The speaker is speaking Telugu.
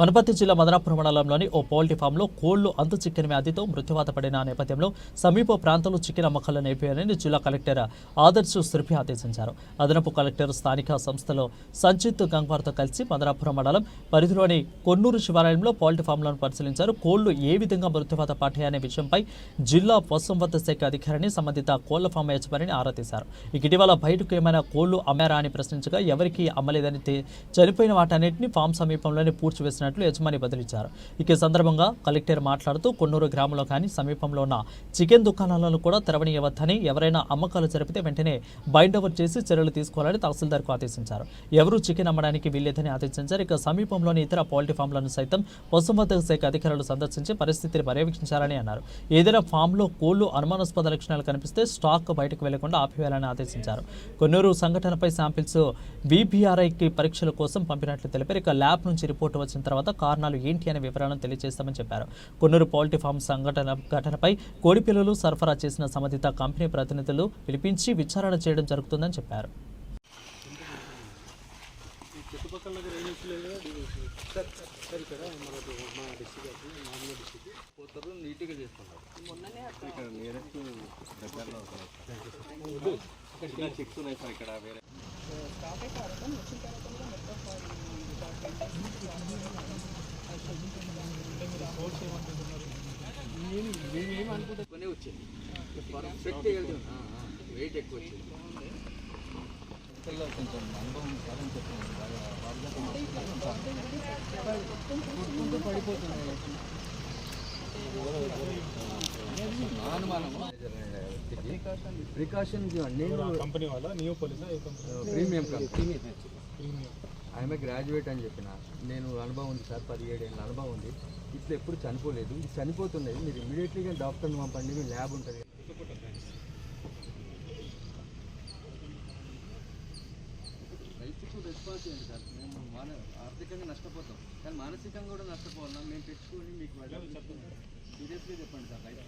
వనపర్తి జిల్లా మదనాపురం మండలంలోని ఓ పౌల్టీ ఫామ్లో కోళ్ళు అంతు చిక్కిన వ్యాధితో మృత్యువాత పడిన నేపథ్యంలో సమీప ప్రాంతంలో చికెన్ అమ్మకాలు నేపారని జిల్లా కలెక్టర్ ఆదర్శ్ శృపి ఆదేశించారు. అదనపు కలెక్టర్ స్థానిక సంస్థలో సంచిత్ గంగ్వార్తో కలిసి మదనాపురం మండలం పరిధిలోని కొన్నూరు శివాలయంలో పౌల్టీ ఫామ్లను పరిశీలించారు. కోళ్ళు ఏ విధంగా మృత్యువాత పడ్డాయనే విషయంపై జిల్లా పశుసంవర్ధక శాఖ అధికారిని సంబంధిత కోళ్ళ ఫామ్ యజమానిని ఆరా తీశారు. ఇక ఇటీవల బయటకు ఏమైనా కోళ్ళు అమ్మారా అని ప్రశ్నించగా ఎవరికీ అమ్మలేదని చనిపోయిన వాటన్నిటిని ఫామ్ సమీపంలోనే చేసినట్లు యజమాని బదిలించారు ఇక సందర్భంగా కలెక్టర్ మాట్లాడుతూ కొన్నూరు గ్రామంలో కానీ సమీపంలో ఉన్న చికెన్ దుకాణాలను కూడా తెరవనీయవద్దని ఎవరైనా అమ్మకాలు జరిపితే వెంటనే బైండ్ ఓవర్ చేసి చర్యలు తీసుకోవాలని తహసీల్దార్కు ఆదేశించారు. ఎవరూ చికెన్ అమ్మడానికి వీల్లేదని ఆదేశించారు. ఇక సమీపంలోని ఇతర పౌల్ట్రీ ఫామ్లను సైతం పశుసంవర్ధక శాఖ అధికారులు సందర్శించి పరిస్థితిని పర్యవేక్షించాలని అన్నారు. ఏదైనా ఫామ్లో కోళ్ళు అనుమానాస్పద లక్షణాలు కనిపిస్తే స్టాక్ బయటకు వెళ్ళకుండా ఆపివేయాలని ఆదేశించారు. కొన్నూరు సంఘటనపై శాంపిల్స్ విబిఆర్ఐకి పరీక్షల కోసం పంపినట్లు తెలిపారు. ఇక ల్యాబ్ నుంచి రిపోర్ట్ వచ్చిన తర్వాత కారణాలు ఏంటి అనే వివరాలను తెలియజేస్తామని చెప్పారు. కొన్నూరు పౌల్టీ ఫామ్ సంఘటన ఘటనపై కోడిపిల్లలు సరఫరా చేసిన సంబంధిత కంపెనీ ప్రతినిధులు పిలిపించి విచారణ చేయడం జరుగుతుందని చెప్పారు. చుట్టుపక్కల సార్ ఇక్కడ మనకు మా డిస్ట్రిక్ట్ వచ్చిన తర్వాత పోతారు నీట్గా చేసుకుంటారు ఇక్కడ నియరెస్ట్ దగ్గరలో ఇక్కడ చెక్స్ ఉన్నాయి సార్ ఇక్కడ వేరే వచ్చింది పర్ఫెక్ట్ వెయిట్ ఎక్కువ వచ్చింది కొంచెం అనుభవం కాదని చెప్తున్నాను ప్రికాషన్ కంపెనీ వాళ్ళ నియో పోలీసా ఏ కంపెనీ ప్రీమియం. ఆమె గ్రాడ్యుయేట్ అని చెప్పిన నేను అనుభవం ఉంది సార్ పదిహేడు ఏళ్ళ అనుభవం ఉంది. ఇట్లా ఎప్పుడు చనిపోలేదు. ఇది చనిపోతున్నది. మీరు ఇమీడియట్లీగా డాక్టర్ని పంపండి. మీ ల్యాబ్ ఉంటుంది. రైతుకు రెస్పాన్స్ ఏంటి సార్. మేము మన ఆర్థికంగా నష్టపోతాం. కానీ మానసికంగా కూడా నష్టపోవాలా? మేము తెచ్చుకొని మీకు సీరియస్గా చెప్పండి. సార్. రైతు